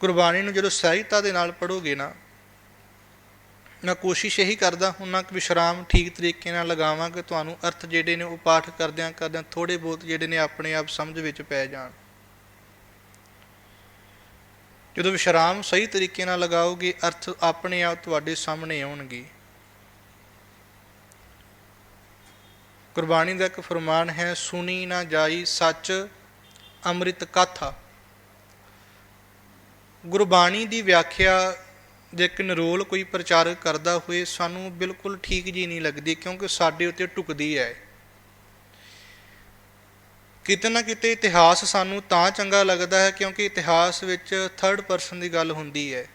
ਗੁਰਬਾਣੀ ਨੂੰ ਜਦੋਂ ਸਹਿਜਤਾ ਦੇ ਨਾਲ ਪੜੋਗੇ ਨਾ, ਮੈਂ ਕੋਸ਼ਿਸ਼ ਇਹੀ ਕਰਦਾ ਹੁੰਨਾ ਕਿ ਵਿਸ਼ਰਾਮ ਠੀਕ ਤਰੀਕੇ ਨਾਲ ਲਗਾਵਾਂ ਕਿ ਤੁਹਾਨੂੰ ਅਰਥ ਜਿਹੜੇ ਨੇ ਉਹ ਪਾਠ ਕਰਦਿਆਂ ਕਰਦਿਆਂ ਥੋੜੇ ਬਹੁਤ ਜਿਹੜੇ ਨੇ ਆਪਣੇ ਆਪ ਸਮਝ ਵਿੱਚ ਪੈ ਜਾਣ। ਜਦੋਂ ਵਿਸ਼ਰਾਮ ਸਹੀ ਤਰੀਕੇ ਨਾਲ ਲਗਾਓਗੇ, ਅਰਥ ਆਪਣੇ ਆਪ ਤੁਹਾਡੇ ਸਾਹਮਣੇ ਆਉਣਗੇ। ਗੁਰਬਾਣੀ ਦਾ ਇੱਕ ਫਰਮਾਨ ਹੈ, ਸੁਣੀ ਨਾ ਜਾਈ ਸੱਚ, ਅੰਮ੍ਰਿਤ ਕਥਾ ਗੁਰਬਾਣੀ ਦੀ ਵਿਆਖਿਆ ਜੇ ਇੱਕ ਨਿਰੋਲ ਕੋਈ ਪ੍ਰਚਾਰ ਕਰਦਾ ਹੋਏ ਸਾਨੂੰ ਬਿਲਕੁਲ ਠੀਕ ਜੀ ਨਹੀਂ ਲੱਗਦੀ ਕਿਉਂਕਿ ਸਾਡੇ ਉੱਤੇ ਟੁਕਦੀ ਹੈ। ਕਿਤੇ ਨਾ ਕਿਤੇ ਇਤਿਹਾਸ ਸਾਨੂੰ ਤਾਂ ਚੰਗਾ ਲੱਗਦਾ ਹੈ ਕਿਉਂਕਿ ਇਤਿਹਾਸ ਵਿੱਚ ਥਰਡ ਪਰਸਨ ਦੀ ਗੱਲ ਹੁੰਦੀ ਹੈ।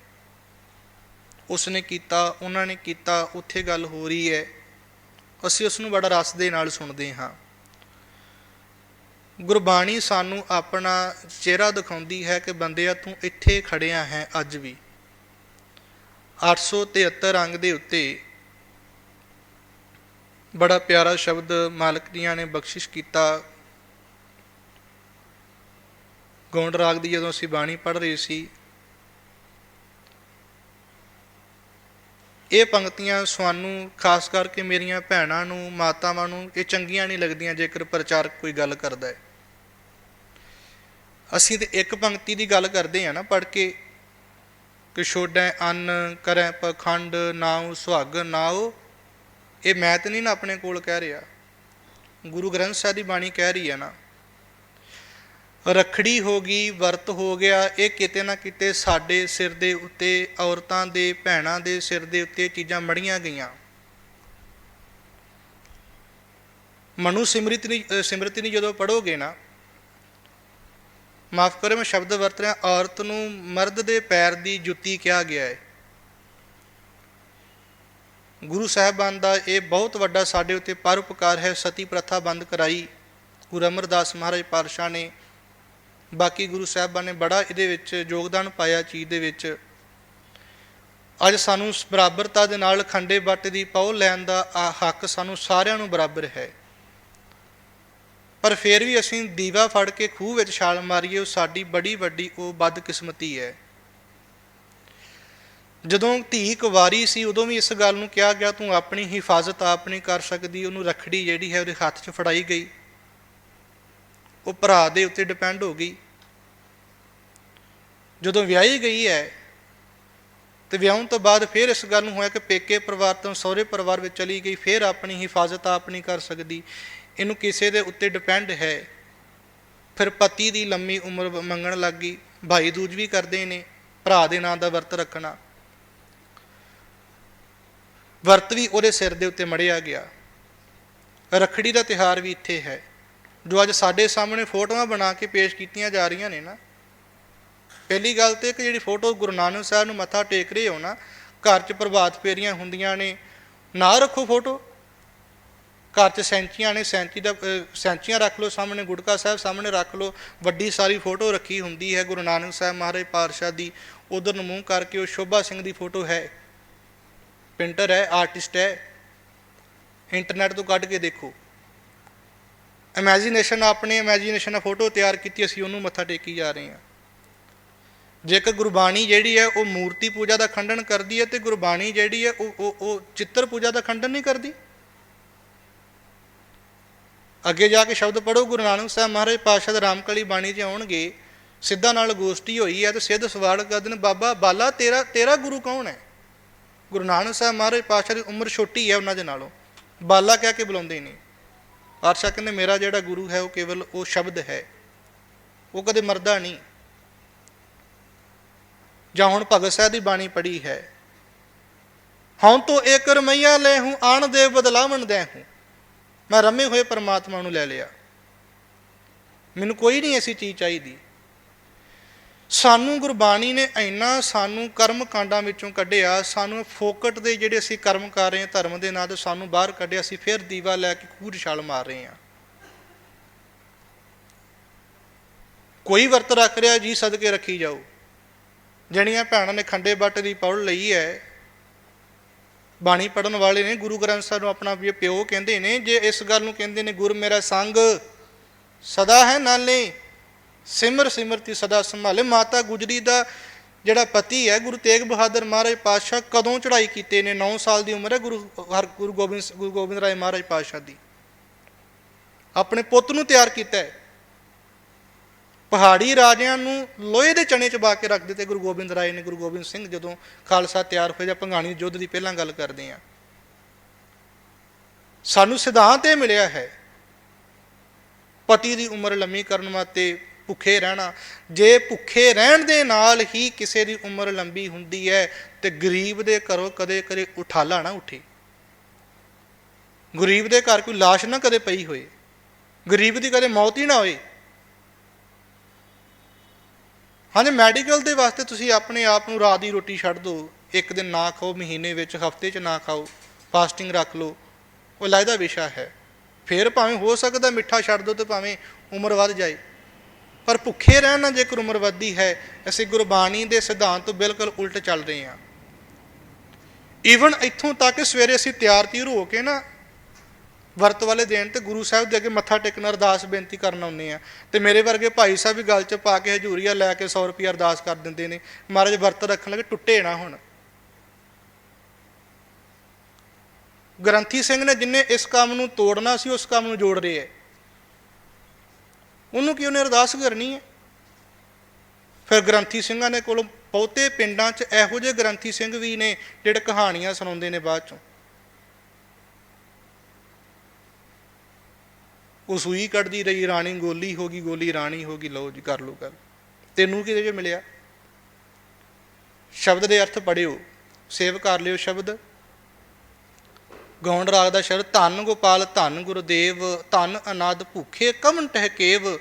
ਉਸਨੇ ਕੀਤਾ, ਉਹਨਾਂ ਨੇ ਕੀਤਾ, ਉੱਥੇ ਗੱਲ ਹੋ ਰਹੀ ਹੈ। ਅਸੀਂ ਉਸ ਨੂੰ ਬੜਾ ਰਸ ਦੇ ਨਾਲ ਸੁਣਦੇ ਹਾਂ। ਗੁਰਬਾਣੀ ਸਾਨੂੰ ਆਪਣਾ ਚਿਹਰਾ ਦਿਖਾਉਂਦੀ ਹੈ ਕਿ ਬੰਦਿਆ, ਤੂੰ ਇੱਥੇ ਖੜਿਆ ਹੈ ਅੱਜ ਵੀ। 873 ਅੰਗ ਦੇ ਉੱਤੇ ਬੜਾ ਪਿਆਰਾ ਸ਼ਬਦ ਮਾਲਕ ਦੀਆਂ ਨੇ ਬਖਸ਼ਿਸ਼ ਕੀਤਾ। ਗੌਂਡ ਰਾਗ ਦੀ ਜਦੋਂ ਅਸੀਂ ਬਾਣੀ ਪੜ੍ਹ ਰਹੇ ਸੀ ਇਹ ਪੰਕਤੀਆਂ ਸਾਨੂੰ, ਖਾਸ ਕਰਕੇ ਮੇਰੀਆਂ ਭੈਣਾਂ ਨੂੰ, ਮਾਤਾਵਾਂ ਨੂੰ, ਇਹ ਚੰਗੀਆਂ ਨਹੀਂ ਲੱਗਦੀਆਂ ਜੇਕਰ ਪ੍ਰਚਾਰਕ ਕੋਈ ਗੱਲ ਕਰਦਾ ਹੈ। ਅਸੀਂ ਤੇ ਇੱਕ ਪੰਕਤੀ ਦੀ ਗੱਲ ਕਰਦੇ ਆ ਨਾ ਪੜ੍ਹ ਕੇ। ਕਿ ਛੋਡੈ ਅੰਨ, ਕਰੈ ਪਖੰਡ, ਨਾਉ ਸੁਹਾਗ, ਨਾਉ। ਇਹ ਮੈਂ ਤੇ ਨਹੀਂ ਨਾ ਆਪਣੇ ਕੋਲ ਕਹਿ ਰਿਹਾ। ਗੁਰੂ ਗ੍ਰੰਥ ਸਾਹਿਬ ਦੀ ਬਾਣੀ ਕਹਿ ਰਹੀ ਹੈ ਨਾ ਰਖੜੀ ਹੋ ਗਈ ਵਰਤ ਹੋ ਗਿਆ ਇਹ ਕਿਤੇ ਨਾ ਕਿਤੇ ਸਾਡੇ ਸਿਰ ਦੇ ਉੱਤੇ ਔਰਤਾਂ ਦੇ ਭੈਣਾਂ ਦੇ ਸਿਰ ਦੇ ਉੱਤੇ ਚੀਜ਼ਾਂ ਮੜੀਆਂ ਗਈਆਂ। ਮਨੂ ਸਿਮਰਿਤ ਨਹੀਂ ਅ, ਨਹੀਂ ਜਦੋਂ ਪੜੋਗੇ ਨਾ ਮਾਫ ਕਰੋ ਮੈਂ ਸ਼ਬਦ ਵਰਤ ਰਿਹਾ ਔਰਤ ਨੂੰ ਮਰਦ ਦੇ ਪੈਰ ਦੀ ਜੁੱਤੀ ਕਿਹਾ ਗਿਆ ਹੈ। ਗੁਰੂ ਸਾਹਿਬਾਨ ਦਾ ਇਹ ਬਹੁਤ ਵੱਡਾ ਸਾਡੇ ਉੱਤੇ ਪਰਉਪਕਾਰ ਹੈ ਸਤੀ ਪ੍ਰਥਾ ਬੰਦ ਕਰਾਈ। ਗੁਰੂ ਅਮਰਦਾਸ ਮਹਾਰਾਜ ਪਾਤਸ਼ਾਹ ਨੇ ਬਾਕੀ ਗੁਰੂ ਸਾਹਿਬਾਨ ਨੇ ਬੜਾ ਇਹਦੇ ਵਿੱਚ ਯੋਗਦਾਨ ਪਾਇਆ ਚੀਜ਼ ਦੇ ਵਿੱਚ। ਅੱਜ ਸਾਨੂੰ ਬਰਾਬਰਤਾ ਦੇ ਨਾਲ ਖੰਡੇ ਬੱਟ ਦੀ ਪਹੁ ਲੈਣ ਦਾ ਆ ਹੱਕ ਸਾਨੂੰ ਸਾਰਿਆਂ ਨੂੰ ਬਰਾਬਰ ਹੈ। ਪਰ ਫਿਰ ਵੀ ਅਸੀਂ ਦੀਵਾ ਫੜ ਕੇ ਖੂਹ ਵਿੱਚ ਛਾਲ ਮਾਰੀਏ, ਉਹ ਸਾਡੀ ਬੜੀ ਵੱਡੀ, ਉਹ ਬਦਕਿਸਮਤੀ ਹੈ। ਜਦੋਂ ਧੀ ਕੁਵਾਰੀ ਸੀ, ਉਦੋਂ ਵੀ ਇਸ ਗੱਲ ਨੂੰ ਕਿਹਾ ਗਿਆ, ਤੂੰ ਆਪਣੀ ਹਿਫਾਜ਼ਤ ਆਪ ਨਹੀਂ ਕਰ ਸਕਦੀ, ਉਹਨੂੰ ਰਖੜੀ ਜਿਹੜੀ ਹੈ ਉਹਦੇ ਹੱਥ 'ਚ ਫੜਾਈ ਗਈ। ਉਹ ਭਰਾ ਦੇ ਉੱਤੇ ਡਿਪੈਂਡ ਹੋ ਗਈ। ਜਦੋਂ ਵਿਆਹੀ ਗਈ ਹੈ, ਤੇ ਵਿਆਹਣ ਤੋਂ ਬਾਅਦ ਫਿਰ ਇਸ ਗੱਲ ਨੂੰ ਹੋਇਆ ਕਿ ਪੇਕੇ ਪਰਿਵਾਰ ਤੋਂ ਸਹੁਰੇ ਪਰਿਵਾਰ ਵਿੱਚ ਚਲੀ ਗਈ, ਫਿਰ ਆਪਣੀ ਹਿਫਾਜ਼ਤ ਆਪ ਨਹੀਂ ਕਰ ਸਕਦੀ। ਇਹਨੂੰ ਕਿਸੇ ਦੇ ਉੱਤੇ ਡਿਪੈਂਡ ਹੈ। ਫਿਰ ਪਤੀ ਦੀ ਲੰਮੀ ਉਮਰ ਮੰਗਣ ਲੱਗ ਗਈ। ਭਾਈ ਦੂਜ ਵੀ ਕਰਦੇ ਨੇ, ਭਰਾ ਦੇ ਨਾਂ ਦਾ ਵਰਤ ਰੱਖਣਾ। ਵਰਤ ਵੀ ਉਹਦੇ ਸਿਰ ਦੇ ਉੱਤੇ ਮੜਿਆ ਗਿਆ। ਰਖੜੀ ਦਾ ਤਿਹਾਰ ਵੀ ਇੱਥੇ ਹੈ। ਜੋ ਅੱਜ ਸਾਡੇ ਸਾਹਮਣੇ ਫੋਟੋਆਂ ਬਣਾ ਕੇ ਪੇਸ਼ ਕੀਤੀਆਂ ਜਾ ਰਹੀਆਂ ਨੇ ਨਾ, ਪਹਿਲੀ ਗੱਲ ਤੇ ਕਿ ਜਿਹੜੀ ਫੋਟੋ ਗੁਰੂ ਨਾਨਕ ਸਾਹਿਬ ਨੂੰ ਮੱਥਾ ਟੇਕ ਰਹੇ ਹੋ ਨਾ, ਘਰ 'ਚ ਪ੍ਰਭਾਤ ਫੇਰੀਆਂ ਹੁੰਦੀਆਂ ਨੇ, ਨਾ ਰੱਖੋ ਫੋਟੋ। ਘਰ 'ਚ ਸੈਂਚੀਆਂ ਨੇ, ਸੈਂਚੀ ਦਾ ਸੈਂਚੀਆਂ ਰੱਖ ਲਓ ਸਾਹਮਣੇ, ਗੁਟਕਾ ਸਾਹਿਬ ਸਾਹਮਣੇ ਰੱਖ ਲਓ, ਵੱਡੀ ਸਾਰੀ ਫੋਟੋ ਰੱਖੀ ਹੁੰਦੀ ਹੈ ਗੁਰੂ ਨਾਨਕ ਸਾਹਿਬ ਮਹਾਰਾਜ ਪਾਤਸ਼ਾਹ ਦੀ, ਉਧਰ ਨੂੰ ਮੂੰਹ ਕਰਕੇ ਉਹ ਸ਼ੋਭਾ ਸਿੰਘ ਦੀ ਫੋਟੋ ਹੈ। ਪੇਂਟਰ ਹੈ, ਆਰਟਿਸਟ ਹੈ। ਇੰਟਰਨੈਟ ਤੋਂ ਕੱਢ ਕੇ ਦੇਖੋ। ਇਮੇਜਿਨੇਸ਼ਨ ਆਪਣੇ ਇਮੇਜਿਨੇਸ਼ਨ ਨਾਲ ਫੋਟੋ ਤਿਆਰ ਕੀਤੀ, ਅਸੀਂ ਉਹਨੂੰ ਮੱਥਾ ਟੇਕੀ ਜਾ ਰਹੇ ਹਾਂ। ਜੇਕਰ ਗੁਰਬਾਣੀ ਜਿਹੜੀ ਹੈ, ਉਹ ਮੂਰਤੀ ਪੂਜਾ ਦਾ ਖੰਡਨ ਕਰਦੀ ਹੈ ਤੇ ਗੁਰਬਾਣੀ ਜਿਹੜੀ ਹੈ, ਉਹ ਉਹ ਉਹ ਚਿੱਤਰ ਪੂਜਾ ਦਾ ਖੰਡਨ ਨਹੀਂ ਕਰਦੀ। ਅੱਗੇ ਜਾ ਕੇ ਸ਼ਬਦ ਪੜੋ ਗੁਰੂ ਨਾਨਕ ਸਾਹਿਬ ਮਹਾਰਾਜ ਪਾਤਸ਼ਾਹ ਦੇ ਰਾਮਕਲੀ ਬਾਣੀ 'ਚ ਆਉਣਗੇ, ਸਿੱਧਾ ਨਾਲ ਗੋਸ਼ਟੀ ਹੋਈ ਹੈ ਤੇ ਸਿੱਧ ਸਵਾਲ ਕਰਦੇ ਨੇ, ਬਾਬਾ, ਬਾਲਾ ਤੇਰਾ ਤੇਰਾ ਗੁਰੂ ਕੌਣ ਹੈ? ਗੁਰੂ ਨਾਨਕ ਸਾਹਿਬ ਮਹਾਰਾਜ ਪਾਤਸ਼ਾਹ ਦੀ ਉਮਰ ਛੋਟੀ ਹੈ ਉਹਨਾਂ ਦੇ ਨਾਲੋਂ। ਬਾਲਾ ਕਹਿ ਕੇ ਬੁਲਾਉਂਦੇ ਨਹੀਂ। ਪਾਤਸ਼ਾਹ ਕਹਿੰਦੇ, ਮੇਰਾ ਜਿਹੜਾ ਗੁਰੂ ਹੈ, ਉਹ ਕੇਵਲ ਉਹ ਸ਼ਬਦ ਹੈ। ਉਹ ਕਦੇ ਮਰਦਾ ਨਹੀਂ। ਜਾਂ ਹੁਣ ਭਗਤ ਸਾਹਿਬ ਦੀ ਬਾਣੀ ਪੜ੍ਹੀ ਹੈ ਹਉ ਤੋ ਏਕ ਰਮਈਆ ਲੈ ਹੂੰ, ਆਣ ਦੇ ਬਦਲਾਵਣ ਦੇ ਹੂੰ। ਮੈਂ ਰਮੇ ਹੋਏ ਪਰਮਾਤਮਾ ਨੂੰ ਲੈ ਲਿਆ। ਮੈਨੂੰ ਕੋਈ ਨਹੀਂ ਐਸੀ ਚੀਜ਼ ਚਾਹੀਦੀ। ਸਾਨੂੰ ਗੁਰਬਾਣੀ ਨੇ ਇੰਨਾ ਸਾਨੂੰ ਕਰਮ ਕਾਂਡਾਂ ਵਿੱਚੋਂ ਕੱਢਿਆ, ਸਾਨੂੰ ਫੋਕਟ ਦੇ ਜਿਹੜੇ ਅਸੀਂ ਕਰਮ ਕਰ ਰਹੇ ਹਾਂ, ਧਰਮ ਦੇ ਨਾਂ ਤੇ ਸਾਨੂੰ ਬਾਹਰ ਕੱਢਿਆ, ਅਸੀਂ ਫਿਰ ਦੀਵਾ ਲੈ ਕੇ ਖੂਹ ਛਾਲ ਮਾਰ ਰਹੇ ਹਾਂ। ਕੋਈ ਵਰਤ ਰੱਖ ਰਿਹਾ, ਜੀ ਸਦਕੇ ਰੱਖੀ ਜਾਓ। ਜਿਹੜੀਆਂ ਭੈਣਾਂ ਨੇ ਖੰਡੇ ਬੱਟ ਦੀ ਪੌੜ ਲਈ ਹੈ, ਬਾਣੀ ਪੜਨ ਵਾਲੇ ਨੇ, ਗੁਰੂ ਗ੍ਰੰਥ ਸਾਹਿਬ ਨੂੰ ਆਪਣਾ ਵੀ ਪਿਓ ਕਹਿੰਦੇ ਨੇ, ਜੇ ਇਸ ਗੱਲ ਨੂੰ ਕਹਿੰਦੇ ਨੇ, ਗੁਰ ਮੇਰਾ ਸੰਗ ਸਦਾ ਹੈ ਨਾਲੇ ਸਿਮਰ ਸਿਮਰਤੀ ਸਦਾ ਸੰਭਾਲੇ। ਮਾਤਾ ਗੁਜਰੀ ਦਾ ਜਿਹੜਾ ਪਤੀ ਹੈ, ਗੁਰੂ ਤੇਗ ਬਹਾਦਰ ਮਹਾਰਾਜ ਪਾਤਸ਼ਾਹ ਕਦੋਂ ਚੜ੍ਹਾਈ ਕੀਤੇ ਨੇ? 9 ਸਾਲ ਦੀ ਉਮਰ ਹੈ ਗੁਰੂ ਹਰ, ਗੁਰੂ ਗੋਬਿੰਦ ਗੁਰੂ ਗੋਬਿੰਦ ਰਾਏ ਮਹਾਰਾਜ ਪਾਤਸ਼ਾਹ ਦੀ। ਆਪਣੇ ਪੁੱਤ ਨੂੰ ਤਿਆਰ ਕੀਤਾ ਹੈ। ਪਹਾੜੀ ਰਾਜਿਆਂ ਨੂੰ ਲੋਹੇ ਦੇ ਚਣੇ ਚ ਚਬਾ ਕੇ ਰੱਖ ਦਿੱਤੇ ਗੁਰੂ ਗੋਬਿੰਦ ਰਾਏ ਨੇ। ਗੁਰੂ ਗੋਬਿੰਦ ਸਿੰਘ ਜਦੋਂ ਖਾਲਸਾ ਤਿਆਰ ਹੋਇਆ ਜਾਂ ਭੰਗਾਣੀ ਯੁੱਧ ਦੀ ਪਹਿਲਾਂ ਗੱਲ ਕਰਦੇ ਆ ਸਾਨੂੰ ਸਿਧਾਂਤ ਇਹ ਮਿਲਿਆ ਹੈ, ਪਤੀ ਦੀ ਉਮਰ ਲੰਮੀ ਕਰਨ ਵਾਸਤੇ ਭੁੱਖੇ ਰਹਿਣਾ। ਜੇ ਭੁੱਖੇ ਰਹਿਣ ਦੇ ਨਾਲ ਹੀ ਕਿਸੇ ਦੀ ਉਮਰ ਲੰਬੀ ਹੁੰਦੀ ਹੈ, ਤੇ ਗਰੀਬ ਦੇ ਘਰੋਂ ਕਦੇ ਕਦੇ ਉਠਾਲਾ ਨਾ ਉੱਠੇ। ਗਰੀਬ ਦੇ ਘਰ ਕੋਈ ਲਾਸ਼ ਨਾ ਕਦੇ ਪਈ ਹੋਏ। ਗਰੀਬ ਦੀ ਕਦੇ ਮੌਤ ਹੀ ਨਾ ਹੋਏ। ਹਾਂਜੀ, ਮੈਡੀਕਲ ਦੇ ਵਾਸਤੇ ਤੁਸੀਂ ਆਪਣੇ ਆਪ ਨੂੰ ਰਾਤ ਦੀ ਰੋਟੀ ਛੱਡ ਦਿਓ ਇੱਕ ਦਿਨ ਨਾ ਖਾਓ, ਮਹੀਨੇ ਵਿੱਚ, ਹਫ਼ਤੇ 'ਚ ਨਾ ਖਾਓ। ਫਾਸਟਿੰਗ ਰੱਖ ਲਓ। ਉਹ ਲਾਇਦਾ ਵਿਸ਼ਾ ਹੈ। ਫਿਰ ਭਾਵੇਂ ਹੋ ਸਕਦਾ ਮਿੱਠਾ ਛੱਡ ਦਿਓ ਤੇ ਭਾਵੇਂ ਉਮਰ ਵੱਧ ਜਾਏ। ਪਰ ਭੁੱਖੇ ਰਹਿਣ ਜੇਕਰ ਉਮਰ ਵੱਧਦੀ ਹੈ, ਅਸੀਂ ਗੁਰਬਾਣੀ ਦੇ ਸਿਧਾਂਤ ਤੋਂ ਬਿਲਕੁਲ ਉਲਟ ਚੱਲ ਰਹੇ ਹਾਂ। ਈਵਨ ਇੱਥੋਂ ਤੱਕ ਸਵੇਰੇ ਅਸੀਂ ਤਿਆਰ ਤੀਰ ਹੋ ਕੇ ਨਾ, ਵਰਤ ਵਾਲੇ ਦਿਨ ਤੇ ਗੁਰੂ ਸਾਹਿਬ ਦੇ ਅੱਗੇ ਮੱਥਾ ਟੇਕਣ ਅਰਦਾਸ ਬੇਨਤੀ ਕਰਨ ਆਉਂਦੇ ਆ ਤੇ ਮੇਰੇ ਵਰਗੇ ਭਾਈ ਸਾਹਿਬ ਵੀ ਗੱਲ 'ਚ ਪਾ ਕੇ ਹਜੂਰੀਆ ਲੈ ਕੇ 100 ਰੁਪਏ ਅਰਦਾਸ ਕਰ ਦਿੰਦੇ ਨੇ। ਮਹਾਰਾਜ ਵਰਤ ਰੱਖਣ ਲੱਗੇ, ਟੁੱਟੇ ਨਾ ਹੁਣ। ਗ੍ਰੰਥੀ ਸਿੰਘ ਨੇ ਜਿੰਨੇ ਇਸ ਕੰਮ ਨੂੰ ਤੋੜਨਾ ਸੀ, ਉਸ ਕੰਮ ਨੂੰ ਜੋੜ ਰਹੇ ਹੈ। ਉਹਨੂੰ ਕੀ ਉਹਨੇ ਅਰਦਾਸ ਕਰਨੀ ਹੈ? ਫਿਰ ਗ੍ਰੰਥੀ ਸਿੰਘਾਂ ਦੇ ਕੋਲ ਬਹੁਤੇ ਪਿੰਡਾਂ 'ਚ ਇਹੋ ਜਿਹੇ ਗ੍ਰੰਥੀ ਸਿੰਘ ਵੀ ਨੇ ਜਿਹੜੇ ਕਹਾਣੀਆਂ ਸੁਣਾਉਂਦੇ ਨੇ ਬਾਅਦ 'ਚੋਂ। ਉਹ ਸੂਈ ਕੱਢਦੀ ਰਹੀ, ਰਾਣੀ ਗੋਲੀ ਹੋ ਗਈ, ਗੋਲੀ ਰਾਣੀ ਹੋ ਗਈ, ਲਓ ਜੀ ਕਰ ਲਓ ਗੱਲ। ਤੈਨੂੰ ਕਿਹਦੇ 'ਚ ਮਿਲਿਆ? ਸ਼ਬਦ ਦੇ ਅਰਥ ਪੜਿਓ ਸੇਵ ਕਰ ਲਿਓ ਸ਼ਬਦ। ਗੌਂਡ ਰਾਗ ਦਾ ਸ਼ਬਦ, ਧੰਨ ਗੋਪਾਲ, ਧੰਨ ਗੁਰਦੇਵ, ਧੰਨ ਅਨਾਦ ਭੁਖੇ ਕਮਨ ਟਹਿਕੇਵ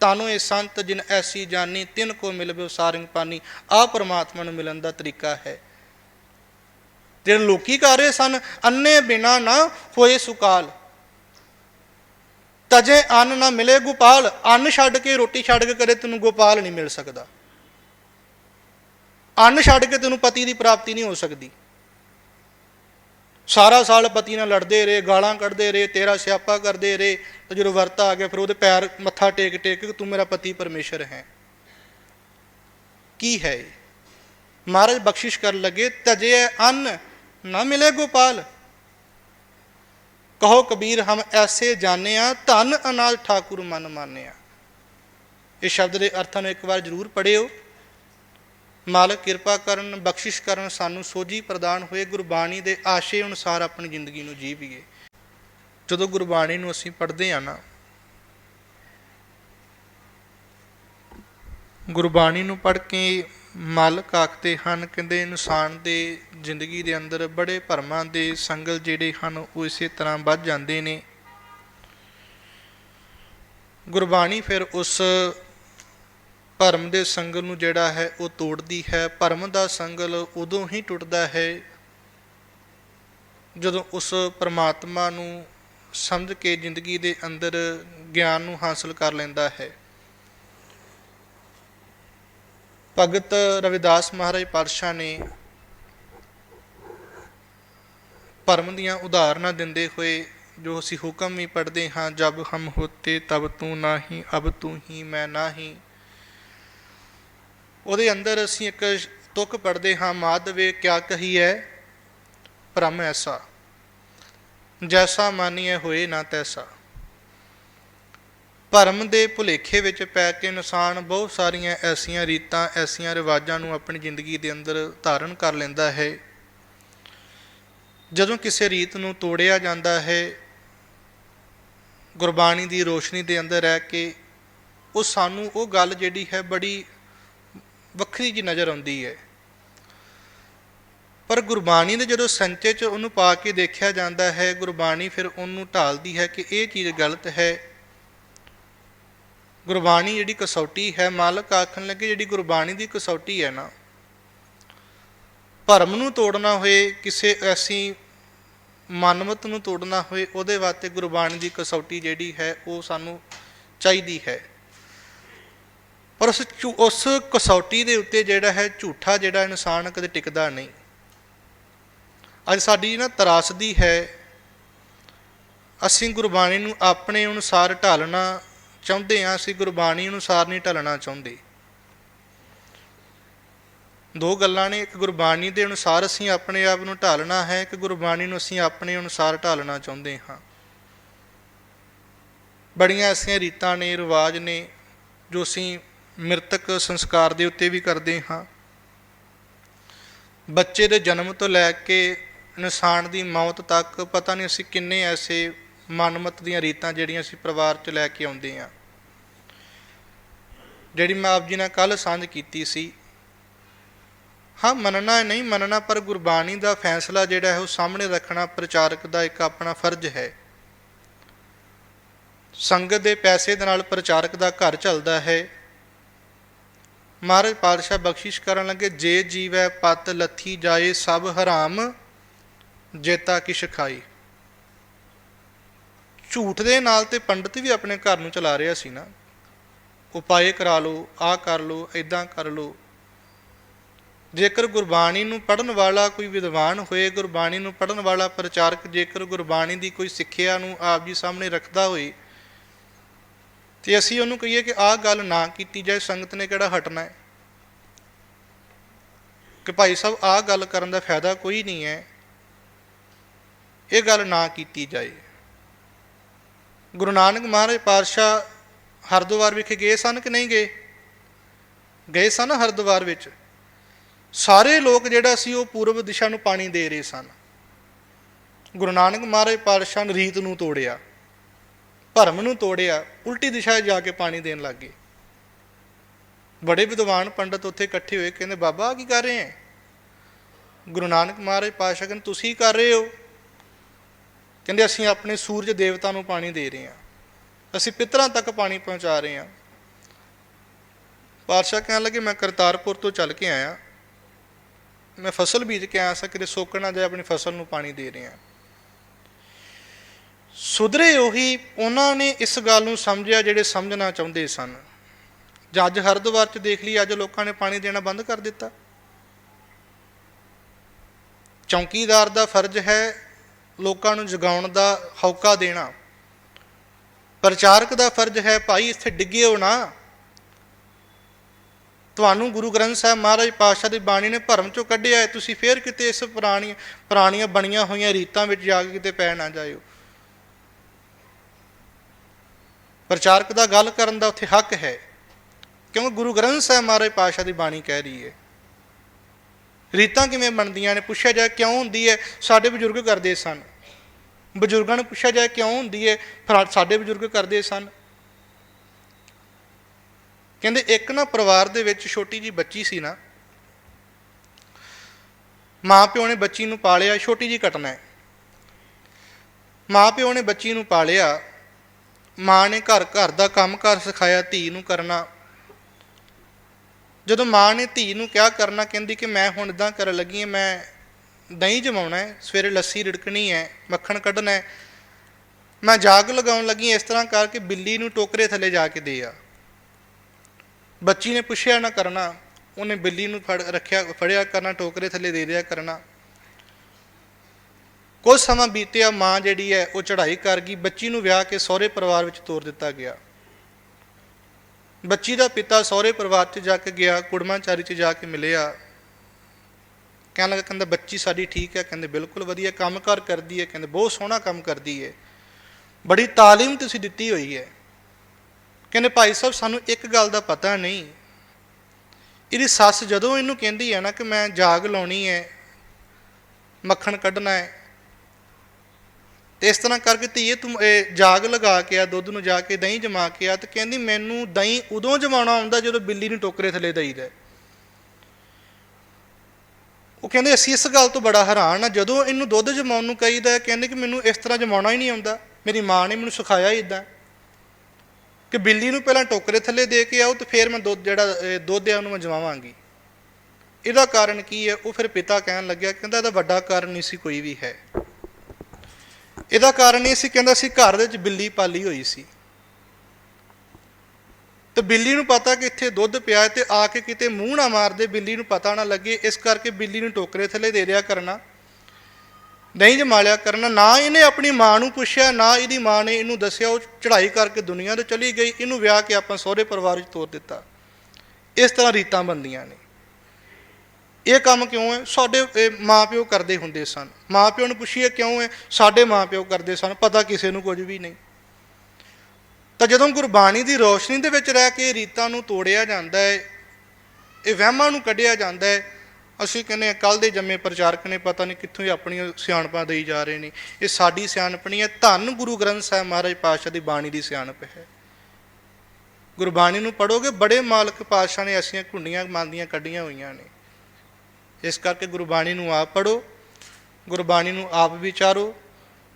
ਤਾਨੋ ਇਹ ਸੰਤ ਜਿਨ ਐਸੀ ਜਾਨੀ, ਤਿਨ ਕੋ ਮਿਲਵੇ ਸਾਰਿੰਗ ਪਾਨੀ। ਆ ਪਰਮਾਤਮਾ ਨੂੰ ਮਿਲਣ ਦਾ ਤਰੀਕਾ ਹੈ। ਜਿਹੜੇ ਲੋਕੀ ਕਰ ਰਹੇ ਸਨ, ਅੰਨੇ ਬਿਨਾ ਨਾ ਹੋਏ ਸੁਕਾਲ। ਤਜੇ ਅੰਨ ਨਾ ਮਿਲੇ ਗੋਪਾਲ, ਅੰਨ ਛੱਡ ਕੇ ਰੋਟੀ ਛੱਡ ਕੇ ਕਦੇ ਤੈਨੂੰ ਗੋਪਾਲ ਨਹੀਂ ਮਿਲ ਸਕਦਾ। ਅੰਨ ਛੱਡ ਕੇ ਤੈਨੂੰ ਪਤੀ ਦੀ ਪ੍ਰਾਪਤੀ ਨਹੀਂ ਹੋ ਸਕਦੀ। ਸਾਰਾ ਸਾਲ ਪਤੀ ਨਾਲ ਲੜਦੇ ਰਹੇ, ਗਾਲਾਂ ਕੱਢਦੇ ਰਹੇ, ਤੇਰਾ ਸਿਆਪਾ ਕਰਦੇ ਰਹੇ, ਤੇ ਜਦੋਂ ਵਰਤ ਆ ਗਿਆ, ਫਿਰ ਉਹਦੇ ਪੈਰ ਮੱਥਾ ਟੇਕ ਟੇਕ ਕੇ ਤੂੰ ਮੇਰਾ ਪਤੀ ਪਰਮੇਸ਼ਰ ਹੈ। ਕੀ ਹੈ ਮਹਾਰਾਜ ਬਖਸ਼ਿਸ਼ ਕਰਨ ਲੱਗੇ, ਤਜੇ ਅੰਨ ਨਾ ਮਿਲੇ ਗੋਪਾਲ? ਕਹੋ ਕਬੀਰ, ਹਮ ਐਸੇ ਜਾਣੇ ਜਾਣਿਆ ਧਨ ਅਨਾਜ ਠਾਕੁਰ ਮਨ ਮਾਨਿਆ। ਇਹ ਸ਼ਬਦ ਦੇ ਅਰਥਾਂ ਨੂੰ ਇੱਕ ਵਾਰ ਜ਼ਰੂਰ ਪੜਿਓ ਮਾਲਕ ਕਿਰਪਾ ਕਰਨ, ਬਖਸ਼ਿਸ਼ ਕਰਨ, ਸਾਨੂੰ ਸੋਝੀ ਪ੍ਰਦਾਨ ਹੋਏ, ਗੁਰਬਾਣੀ ਦੇ ਆਸ਼ੇ ਅਨੁਸਾਰ ਆਪਣੀ ਜ਼ਿੰਦਗੀ ਨੂੰ ਜੀਵੀਏ। ਜਦੋਂ ਗੁਰਬਾਣੀ ਨੂੰ ਅਸੀਂ ਪੜ੍ਹਦੇ ਆ ਨਾ, ਗੁਰਬਾਣੀ ਨੂੰ ਪੜ੍ਹ ਕੇ ਮਾਲਕ ਆਖਦੇ ਹਨ, ਕਹਿੰਦੇ ਇਨਸਾਨ ਦੇ ਜ਼ਿੰਦਗੀ ਦੇ ਅੰਦਰ ਬੜੇ ਭਰਮਾਂ ਦੇ ਸੰਗਲ ਜਿਹੜੇ ਹਨ, ਉਹ ਇਸੇ ਤਰ੍ਹਾਂ ਵੱਧ ਜਾਂਦੇ ਨੇ। ਗੁਰਬਾਣੀ ਫਿਰ ਉਸ ਭਰਮ ਦੇ ਸੰਗਲ ਨੂੰ ਜਿਹੜਾ ਹੈ ਉਹ ਤੋੜਦੀ ਹੈ, ਭਰਮ ਦਾ ਸੰਗਲ ਉਦੋਂ ਹੀ ਟੁੱਟਦਾ ਹੈ ਜਦੋਂ ਉਸ ਪਰਮਾਤਮਾ ਨੂੰ ਸਮਝ ਕੇ ਜ਼ਿੰਦਗੀ ਦੇ ਅੰਦਰ ਗਿਆਨ ਨੂੰ ਹਾਸਲ ਕਰ ਲੈਂਦਾ ਹੈ। ਭਗਤ ਰਵਿਦਾਸ ਮਹਾਰਾਜ ਪਾਤਸ਼ਾਹ ਨੇ ਭਰਮ ਦੀਆਂ ਉਦਾਹਰਨਾਂ ਦਿੰਦੇ ਹੋਏ ਜੋ ਅਸੀਂ ਹੁਕਮ ਵੀ ਪੜ੍ਹਦੇ ਹਾਂ, ਜਬ ਹਮ ਹੋਤੇ ਤਬ ਤੂੰ ਨਾਹੀ, ਅਬ ਤੂੰ ਹੀ ਮੈਂ ਨਾਹੀ ਉਹਦੇ ਅੰਦਰ ਅਸੀਂ ਇੱਕ ਤੁਕ ਪੜ੍ਹਦੇ ਹਾਂ, ਮਾਧਵੇ ਕਿਆ ਕਹੀ ਹੈ ਭ੍ਰਮ ਐਸਾ। ਜੈਸਾ ਮਾਨੀਏ ਹੋਏ ਨਾ ਤੈਸਾ। ਭਰਮ ਦੇ ਭੁਲੇਖੇ ਵਿੱਚ ਪੈ ਕੇ ਇਨਸਾਨ ਬਹੁਤ ਸਾਰੀਆਂ ਐਸੀਆਂ ਰੀਤਾਂ, ਐਸੀਆਂ ਰਿਵਾਜਾਂ ਨੂੰ ਆਪਣੀ ਜ਼ਿੰਦਗੀ ਦੇ ਅੰਦਰ ਧਾਰਨ ਕਰ ਲੈਂਦਾ ਹੈ। ਜਦੋਂ ਕਿਸੇ ਰੀਤ ਨੂੰ ਤੋੜਿਆ ਜਾਂਦਾ ਹੈ, ਗੁਰਬਾਣੀ ਦੀ ਰੋਸ਼ਨੀ ਦੇ ਅੰਦਰ ਰਹਿ ਕੇ, ਉਹ ਸਾਨੂੰ ਉਹ ਗੱਲ ਜਿਹੜੀ ਹੈ ਬੜੀ ਵੱਖਰੀ ਜੀ ਨਜ਼ਰ ਆਉਂਦੀ ਹੈ। ਪਰ ਗੁਰਬਾਣੀ ਦੇ ਜਦੋਂ ਸੰਚੇ 'ਚ ਉਹਨੂੰ ਪਾ ਕੇ ਦੇਖਿਆ ਜਾਂਦਾ ਹੈ, ਗੁਰਬਾਣੀ ਫਿਰ ਉਹਨੂੰ ਢਾਲਦੀ ਹੈ ਕਿ ਇਹ ਚੀਜ਼ ਗਲਤ ਹੈ। ਗੁਰਬਾਣੀ ਜਿਹੜੀ ਕਸੌਟੀ ਹੈ, ਮਾਲਕ ਆਖਣ ਲੱਗੇ ਜਿਹੜੀ ਗੁਰਬਾਣੀ ਦੀ ਕਸੌਟੀ ਹੈ ਨਾ, ਭਰਮ ਨੂੰ ਤੋੜਨਾ ਹੋਏ, ਕਿਸੇ ਐਸੀ ਮਨਮਤ ਨੂੰ ਤੋੜਨਾ ਹੋਏ, ਉਹਦੇ ਵਾਸਤੇ ਗੁਰਬਾਣੀ ਦੀ ਕਸੌਟੀ ਜਿਹੜੀ ਹੈ, ਉਹ ਸਾਨੂੰ ਚਾਹੀਦੀ ਹੈ। ਪਰ ਉਸ ਝੂ- ਉਸ ਕਸੌਟੀ ਦੇ ਉੱਤੇ ਜਿਹੜਾ ਹੈ ਝੂਠਾ ਜਿਹੜਾ ਇਨਸਾਨ ਕਦੇ ਟਿਕਦਾ ਨਹੀਂ। ਅੱਜ ਸਾਡੀ ਨਾ ਤਰਾਸਦੀ ਹੈ, ਅਸੀਂ ਗੁਰਬਾਣੀ ਨੂੰ ਆਪਣੇ ਅਨੁਸਾਰ ਢਾਲਣਾ ਚਾਹੁੰਦੇ ਹਾਂ, ਅਸੀਂ ਗੁਰਬਾਣੀ ਅਨੁਸਾਰ ਨਹੀਂ ਢਲਣਾ ਚਾਹੁੰਦੇ। ਦੋ ਗੱਲਾਂ ਨੇ, ਇੱਕ ਗੁਰਬਾਣੀ ਦੇ ਅਨੁਸਾਰ ਅਸੀਂ ਆਪਣੇ ਆਪ ਨੂੰ ਢਾਲਣਾ ਹੈ ਕਿ ਗੁਰਬਾਣੀ ਨੂੰ ਅਸੀਂ ਆਪਣੇ ਅਨੁਸਾਰ ਢਾਲਣਾ ਚਾਹੁੰਦੇ ਹਾਂ। ਬੜੀਆਂ ਐਸੀਆਂ ਰੀਤਾਂ ਨੇ, ਰਿਵਾਜ ਨੇ ਜੋ ਅਸੀਂ ਮ੍ਰਿਤਕ ਸੰਸਕਾਰ ਦੇ ਉੱਤੇ ਵੀ ਕਰਦੇ ਹਾਂ। ਬੱਚੇ ਦੇ ਜਨਮ ਤੋਂ ਲੈ ਕੇ ਇਨਸਾਨ ਦੀ ਮੌਤ ਤੱਕ ਪਤਾ ਨਹੀਂ ਅਸੀਂ ਕਿੰਨੇ ਐਸੇ ਮਨਮਤ ਦੀਆਂ ਰੀਤਾਂ ਜਿਹੜੀਆਂ ਅਸੀਂ ਪਰਿਵਾਰ 'ਚ ਲੈ ਕੇ ਆਉਂਦੇ ਹਾਂ। ਜਿਹੜੀ ਮੈਂ ਆਪ ਜੀ ਨਾਲ ਕੱਲ ਸਾਂਝ ਕੀਤੀ ਸੀ, ਹਾਂ ਮੰਨਣਾ ਨਹੀਂ ਮੰਨਣਾ ਪਰ ਗੁਰਬਾਣੀ ਦਾ ਫੈਸਲਾ ਜਿਹੜਾ ਹੈ ਉਹ ਸਾਹਮਣੇ ਰੱਖਣਾ ਪ੍ਰਚਾਰਕ ਦਾ ਇੱਕ ਆਪਣਾ ਫਰਜ਼ ਹੈ। ਸੰਗਤ ਦੇ ਪੈਸੇ ਦੇ ਨਾਲ ਪ੍ਰਚਾਰਕ ਦਾ ਘਰ ਚੱਲਦਾ ਹੈ ਮਹਾਰਾਜ ਪਾਤਸ਼ਾਹ ਬਖਸ਼ਿਸ਼ ਕਰਨ ਲੱਗੇ, ਜੇ ਜੀਵੈ ਪਤ ਲੱਥੀ ਜਾਏ, ਸਭ ਹਰਾਮ ਜੇਤਾ ਕਿਛ ਖਾਈ ਝੂਠ ਦੇ ਨਾਲ ਤੇ ਪੰਡਤ ਵੀ ਆਪਣੇ ਘਰ ਨੂੰ ਚਲਾ ਰਿਹਾ ਸੀ ਨਾ। ਉਪਾਏ ਕਰਾ ਲਓ ਆ ਕਰ ਲਓ ਇਦਾਂ ਕਰ ਲਓ। ਜੇਕਰ ਗੁਰਬਾਣੀ ਨੂੰ ਪੜਨ ਵਾਲਾ ਕੋਈ ਵਿਦਵਾਨ ਹੋਏ, ਗੁਰਬਾਣੀ ਨੂੰ ਪੜਨ ਵਾਲਾ ਪ੍ਰਚਾਰਕ ਜੇਕਰ ਗੁਰਬਾਣੀ ਦੀ ਕੋਈ ਸਿੱਖਿਆ ਨੂੰ ਆਪ ਜੀ ਸਾਹਮਣੇ ਰੱਖਦਾ ਹੋਏ ਤੇ ਅਸੀਂ ਉਹਨੂੰ ਕਹੀਏ ਕਿ ਆਹ ਗੱਲ ਨਾ ਕੀਤੀ ਜਾਏ, ਸੰਗਤ ਨੇ ਕਿਹੜਾ ਹਟਣਾ ਹੈ? ਕਿ ਭਾਈ ਸਾਹਿਬ, ਆਹ ਗੱਲ ਕਰਨ ਦਾ ਫਾਇਦਾ ਕੋਈ ਨਹੀਂ ਹੈ। ਇਹ ਗੱਲ ਨਾ ਕੀਤੀ ਜਾਏ। ਗੁਰੂ ਨਾਨਕ ਮਹਾਰਾਜ ਪਾਤਸ਼ਾਹ ਹਰਿਦੁਆਰ ਵਿਖੇ ਗਏ ਸਨ ਕਿ ਨਹੀਂ ਗਏ? ਗਏ ਸਨ ਹਰਿਦੁਆਰ ਵਿੱਚ। ਸਾਰੇ ਲੋਕ ਜਿਹੜਾ ਸੀ, ਉਹ ਪੂਰਬ ਦਿਸ਼ਾ ਨੂੰ ਪਾਣੀ ਦੇ ਰਹੇ ਸਨ। ਗੁਰੂ ਨਾਨਕ ਮਹਾਰਾਜ ਪਾਤਸ਼ਾਹ ਨੇ ਰੀਤ ਨੂੰ ਤੋੜਿਆ। ਭਰਮ ਨੂੰ ਤੋੜਿਆ, ਉਲਟੀ ਦਿਸ਼ਾ ਜਾ ਕੇ ਪਾਣੀ ਦੇਣ ਲੱਗ ਗਏ। ਬੜੇ ਵਿਦਵਾਨ ਪੰਡਤ ਉੱਥੇ ਇਕੱਠੇ ਹੋਏ, ਕਹਿੰਦੇ, ਬਾਬਾ ਕੀ ਕਰ ਰਹੇ ਹੈ ਗੁਰੂ ਨਾਨਕ ਮਹਾਰਾਜ ਪਾਤਸ਼ਾਹ ਕਹਿੰਦੇ, ਤੁਸੀਂ ਕਰ ਰਹੇ ਹੋ? ਕਹਿੰਦੇ, ਅਸੀਂ ਆਪਣੇ ਸੂਰਜ ਦੇਵਤਾ ਨੂੰ ਪਾਣੀ ਦੇ ਰਹੇ ਹਾਂ। ਅਸੀਂ ਪਿਤਰਾਂ ਤੱਕ ਪਾਣੀ ਪਹੁੰਚਾ ਰਹੇ ਹਾਂ। ਪਾਤਸ਼ਾਹ ਕਹਿਣ ਲੱਗੇ, ਮੈਂ ਕਰਤਾਰਪੁਰ ਤੋਂ ਚੱਲ ਕੇ ਆਇਆ। ਮੈਂ ਫਸਲ ਬੀਜ ਕੇ ਆਇਆ ਸਾਂ, ਕਿਤੇ ਸੋਕਣ ਜਾਏ, ਆਪਣੀ ਫਸਲ ਨੂੰ ਪਾਣੀ ਦੇ ਰਹੇ ਹਾਂ। ਸੁਧਰੇ ਉਹੀ ਉਹਨਾਂ ਨੇ ਇਸ ਗੱਲ ਨੂੰ ਸਮਝਿਆ ਜਿਹੜੇ ਸਮਝਣਾ ਚਾਹੁੰਦੇ ਸਨ। ਜੱਜ ਹਰਿਦੁਆਰ ਚ ਦੇਖ ਲਈ, ਅੱਜ ਲੋਕਾਂ ਨੇ ਪਾਣੀ ਦੇਣਾ ਬੰਦ ਕਰ ਦਿੱਤਾ। ਚੌਕੀਦਾਰ ਦਾ ਫਰਜ਼ ਹੈ ਲੋਕਾਂ ਨੂੰ ਜਗਾਉਣ ਦਾ ਹੌਕਾ ਦੇਣਾ। ਪ੍ਰਚਾਰਕ ਦਾ ਫਰਜ਼ ਹੈ, ਭਾਈ, ਇੱਥੇ ਡਿੱਗਿਓ ਨਾ। ਤੁਹਾਨੂੰ ਗੁਰੂ ਗ੍ਰੰਥ ਸਾਹਿਬ ਮਹਾਰਾਜ ਪਾਤਸ਼ਾਹ ਦੀ ਬਾਣੀ ਨੇ ਭਰਮ ਚੋਂ ਕੱਢਿਆ ਹੈ, ਤੁਸੀਂ ਫੇਰ ਕਿਤੇ ਇਸ ਪੁਰਾਣੀ ਪੁਰਾਣੀਆਂ ਬਣੀਆਂ ਹੋਈਆਂ ਰੀਤਾਂ ਵਿੱਚ ਜਾ ਕੇ ਕਿਤੇ ਪੈ ਨਾ ਜਾਇਓ। ਪ੍ਰਚਾਰਕ ਦਾ ਗੱਲ ਕਰਨ ਦਾ ਉੱਥੇ ਹੱਕ ਹੈ। ਕਿਉਂਕਿ ਗੁਰੂ ਗ੍ਰੰਥ ਸਾਹਿਬ ਮਹਾਰਾਜ ਪਾਤਸ਼ਾਹ ਦੀ ਬਾਣੀ ਕਹਿ ਰਹੀ ਹੈ? ਰੀਤਾਂ ਕਿਵੇਂ ਬਣਦੀਆਂ ਨੇ? ਪੁੱਛਿਆ ਜਾਏ ਕਿਉਂ ਹੁੰਦੀ ਹੈ? ਸਾਡੇ ਬਜ਼ੁਰਗ ਕਰਦੇ ਸਨ। ਬਜ਼ੁਰਗਾਂ ਨੂੰ ਪੁੱਛਿਆ ਜਾਏ ਕਿਉਂ ਹੁੰਦੀ ਹੈ? ਫਿਰ, ਸਾਡੇ ਬਜ਼ੁਰਗ ਕਰਦੇ ਸਨ। ਕਹਿੰਦੇ ਇੱਕ ਨਾ ਪਰਿਵਾਰ ਦੇ ਵਿੱਚ ਛੋਟੀ ਜੀ ਬੱਚੀ ਸੀ ਨਾ। ਮਾਂ ਪਿਓ ਨੇ ਬੱਚੀ ਨੂੰ ਪਾਲਿਆ, ਛੋਟੀ ਜੀ ਘਟਨਾ ਹੈ। ਮਾਂ ਪਿਓ ਨੇ ਬੱਚੀ ਨੂੰ ਪਾਲਿਆ। ਮਾਂ ਨੇ ਘਰ ਘਰ ਦਾ ਕੰਮਕਾਰ ਸਿਖਾਇਆ, ਧੀ ਨੂੰ ਕਰਨਾ। ਜਦੋਂ ਮਾਂ ਨੇ ਧੀ ਨੂੰ ਕਿਹਾ ਕਰਨਾ, ਕਹਿੰਦੀ ਕਿ ਮੈਂ ਹੁਣ ਇਦਾਂ ਕਰਨ ਲੱਗੀ ਹਾਂ, ਮੈਂ ਦਹੀਂ ਜਮਾਉਣਾ ਹੈ, ਸਵੇਰੇ ਲੱਸੀ ਰਿੜਕਣੀ ਹੈ, ਮੱਖਣ ਕੱਢਣਾ ਹੈ। ਮੈਂ ਜਾਗ ਲਗਾਉਣ ਲੱਗੀ ਇਸ ਤਰ੍ਹਾਂ ਕਰਕੇ ਬਿੱਲੀ ਨੂੰ ਟੋਕਰੇ ਥੱਲੇ ਜਾ ਕੇ ਦੇ ਆ। ਬੱਚੀ ਨੇ ਪੁੱਛਿਆ, ਨਾ ਕਰਨਾ। ਉਹਨੇ ਬਿੱਲੀ ਨੂੰ ਫੜ, ਰੱਖਿਆ, ਫੜਿਆ ਕਰਨਾ, ਟੋਕਰੇ ਥੱਲੇ ਦੇ ਦਿਆ ਕਰਨਾ। ਕੁਝ ਸਮਾਂ ਬੀਤਿਆ, ਮਾਂ ਜਿਹੜੀ ਹੈ, ਉਹ ਚੜ੍ਹਾਈ ਕਰ ਗਈ। ਬੱਚੀ ਨੂੰ ਵਿਆਹ ਕੇ ਸਹੁਰੇ ਪਰਿਵਾਰ ਵਿੱਚ ਤੋਰ ਦਿੱਤਾ ਗਿਆ। ਬੱਚੀ ਦਾ ਪਿਤਾ ਸਹੁਰੇ ਪਰਿਵਾਰ 'ਚ ਜਾ ਕੇ ਗਿਆ, ਕੁੜਮਾਚਾਰੀ 'ਚ ਜਾ ਕੇ ਮਿਲਿਆ। ਕਹਿਣ ਲੱਗਾ, ਕਹਿੰਦਾ, ਬੱਚੀ ਸਾਡੀ ਠੀਕ ਹੈ। ਕਹਿੰਦੇ, ਬਿਲਕੁਲ ਵਧੀਆ। ਕੰਮਕਾਰ ਕਰਦੀ ਹੈ। ਕਹਿੰਦੇ, ਬਹੁਤ ਸੋਹਣਾ ਕੰਮ ਕਰਦੀ ਹੈ। ਬੜੀ ਤਾਲੀਮ ਤੁਸੀਂ ਦਿੱਤੀ ਹੋਈ ਹੈ। ਕਹਿੰਦੇ, ਭਾਈ ਸਾਹਿਬ, ਸਾਨੂੰ ਇੱਕ ਗੱਲ ਦਾ ਪਤਾ ਨਹੀਂ। ਇਹਦੀ ਸੱਸ ਜਦੋਂ ਇਹਨੂੰ ਕਹਿੰਦੀ ਹੈ ਨਾ ਕਿ ਮੈਂ ਜਾਗ ਲਾਉਣੀ ਹੈ, ਮੱਖਣ ਕੱਢਣਾ ਹੈ ਤੇ ਇਸ ਤਰ੍ਹਾਂ ਕਰਕੇ ਧੀਏ ਤੂੰ, ਇਹ ਜਾਗ ਲਗਾ ਕੇ ਆ, ਦੁੱਧ ਨੂੰ ਜਾ ਕੇ ਦਹੀਂ ਜਮਾ ਕੇ ਆ, ਤੇ ਕਹਿੰਦੀ ਮੈਨੂੰ ਦਹੀਂ ਉਦੋਂ ਜਮਾਉਣਾ ਆਉਂਦਾ ਜਦੋਂ ਬਿੱਲੀ ਨੂੰ ਟੋਕਰੇ ਥੱਲੇ ਦਈਦਾ ਉਹ ਕਹਿੰਦੇ, ਅਸੀਂ ਇਸ ਗੱਲ ਤੋਂ ਬੜਾ ਹੈਰਾਨ ਆ, ਜਦੋਂ ਇਹਨੂੰ ਦੁੱਧ ਜਮਾਉਣ ਨੂੰ ਕਹੀਦਾ ਕਹਿੰਦੇ ਕਿ ਮੈਨੂੰ ਇਸ ਤਰ੍ਹਾਂ ਜਮਾਉਣਾ ਹੀ ਨਹੀਂ ਆਉਂਦਾ। ਮੇਰੀ ਮਾਂ ਨੇ ਮੈਨੂੰ ਸਿਖਾਇਆ ਹੀ ਇਦਾਂ ਕਿ ਬਿੱਲੀ ਨੂੰ ਪਹਿਲਾਂ ਟੋਕਰੇ ਥੱਲੇ ਦੇ ਕੇ ਆਓ, ਤੇ ਫਿਰ ਮੈਂ ਦੁੱਧ ਜਿਹੜਾ ਦੁੱਧ ਆ ਉਹਨੂੰ ਮੈਂ ਜਮਾਵਾਂਗੀ। ਇਹਦਾ ਕਾਰਨ ਕੀ ਹੈ? ਉਹ ਫਿਰ ਪਿਤਾ ਕਹਿਣ ਲੱਗਿਆ, ਕਹਿੰਦਾ ਇਹਦਾ ਵੱਡਾ ਕਾਰਨ ਨਹੀਂ ਸੀ, ਕੋਈ ਵੀ ਹੈ। ਇਹਦਾ ਕਾਰਨ ਇਹ ਸੀ, ਕਹਿੰਦਾ ਸੀ ਘਰ ਦੇ ਵਿੱਚ ਬਿੱਲੀ ਪਾਲੀ ਹੋਈ ਸੀ। ਤੇ ਬਿੱਲੀ ਨੂੰ ਪਤਾ ਕਿ ਇੱਥੇ ਦੁੱਧ ਪਿਆ ਹੈ ਤੇ ਆ ਕੇ ਕਿਤੇ ਮੂੰਹ ਨਾ ਮਾਰਦੇ, ਬਿੱਲੀ ਨੂੰ ਪਤਾ ਨਾ ਲੱਗੇ, ਇਸ ਕਰਕੇ ਬਿੱਲੀ ਨੂੰ ਟੋਕਰੇ ਥੱਲੇ ਦੇ ਦਿਆ ਕਰਨਾ। ਨਹੀਂ ਜਮਾਲਿਆ ਕਰਨਾ, ਨਾ ਇਹਨੇ ਆਪਣੀ ਮਾਂ ਨੂੰ ਪੁੱਛਿਆ, ਨਾ ਇਹਦੀ ਮਾਂ ਨੇ ਇਹਨੂੰ ਦੱਸਿਆ, ਉਹ ਚੜ੍ਹਾਈ ਕਰਕੇ ਦੁਨੀਆ ਤੋਂ ਚਲੀ ਗਈ, ਇਹਨੂੰ ਵਿਆਹ ਕੇ ਆਪਾਂ ਸਹੁਰੇ ਪਰਿਵਾਰ ਵਿੱਚ ਤੋਰ ਦਿੱਤਾ। ਇਸ ਤਰ੍ਹਾਂ ਰੀਤਾਂ ਬੰਦੀਆਂ ਨੇ। ਇਹ ਕੰਮ ਕਿਉਂ ਹੈ? ਸਾਡੇ, ਇਹ ਮਾਪਿਓ ਕਰਦੇ ਹੁੰਦੇ ਸਨ। ਮਾਪਿਓ ਨੂੰ ਪੁੱਛੀਏ ਕਿਉਂ ਹੈ? ਸਾਡੇ ਮਾਪਿਓ ਕਰਦੇ ਸਨ, ਪਤਾ ਕਿਸੇ ਨੂੰ ਕੁਝ ਵੀ ਨਹੀਂ। ਤਾਂ ਜਦੋਂ ਗੁਰਬਾਣੀ ਦੀ ਰੋਸ਼ਨੀ ਦੇ ਵਿੱਚ ਰਹਿ ਕੇ ਇਹ ਰੀਤਾਂ ਨੂੰ ਤੋੜਿਆ ਜਾਂਦਾ ਹੈ, ਇਹ ਵਹਿਮਾਂ ਨੂੰ ਕੱਢਿਆ ਜਾਂਦਾ ਹੈ, ਅਸੀਂ ਕਹਿੰਦੇ ਕੱਲ ਦੇ ਜੰਮੇ ਪ੍ਰਚਾਰਕ ਨੇ ਪਤਾ ਨਹੀਂ ਕਿੱਥੋਂ ਹੀ ਆਪਣੀਆਂ ਸਿਆਣਪਾਂ ਦੇਈ ਜਾ ਰਹੇ ਨੇ। ਇਹ ਸਾਡੀ ਸਿਆਣਪਣੀ ਹੈ। ਧੰਨ ਗੁਰੂ ਗ੍ਰੰਥ ਸਾਹਿਬ ਮਹਾਰਾਜ ਪਾਤਸ਼ਾਹ ਦੀ ਬਾਣੀ ਦੀ ਸਿਆਣਪ ਹੈ। ਗੁਰਬਾਣੀ ਨੂੰ ਪੜੋਗੇ ਬੜੇ ਮਾਲਕ ਪਾਤਸ਼ਾਹ ਨੇ ਐਸੀਆਂ ਘੁੰਡੀਆਂ ਮੰਦੀਆਂ ਕੱਢੀਆਂ ਹੋਈਆਂ ਨੇ। ਇਸ ਕਰਕੇ ਗੁਰਬਾਣੀ ਨੂੰ ਆਪ ਪੜੋ ਗੁਰਬਾਣੀ ਨੂੰ ਆਪ ਵਿਚਾਰੋ,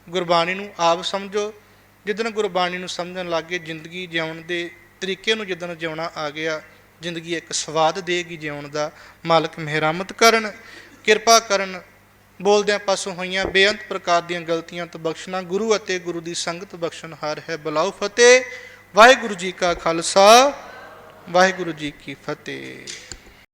ਗੁਰਬਾਣੀ ਨੂੰ ਆਪ ਸਮਝੋ। ਜਿੱਦਣ ਗੁਰਬਾਣੀ ਨੂੰ ਸਮਝਣ ਲੱਗੇ ਜ਼ਿੰਦਗੀ ਜਿਉਣ ਦੇ ਤਰੀਕੇ ਨੂੰ ਜਿੱਦਣ ਜਿਉਣਾ ਆ ਗਿਆ, ਜ਼ਿੰਦਗੀ ਇੱਕ ਸਵਾਦ ਦੇਗੀ ਜਿਉਣ ਦਾ। ਮਾਲਕ ਮਿਹਰਮਤ ਕਰਨ, ਕਿਰਪਾ ਕਰਨ। ਬੋਲਦਿਆਂ ਪਾਸੋਂ ਹੋਈਆਂ ਬੇਅੰਤ ਪ੍ਰਕਾਰ ਦੀਆਂ ਗਲਤੀਆਂ ਤੋਂ ਬਖਸ਼ਣਾ, ਗੁਰੂ ਅਤੇ ਗੁਰੂ ਦੀ ਸੰਗਤ ਬਖਸ਼ਣ ਹਾਰ ਹੈ। ਬਲਾਉ ਫਤਿਹ। ਵਾਹਿਗੁਰੂ ਜੀ ਕਾ ਖਾਲਸਾ, ਵਾਹਿਗੁਰੂ ਜੀ ਕੀ ਫਤਿਹ।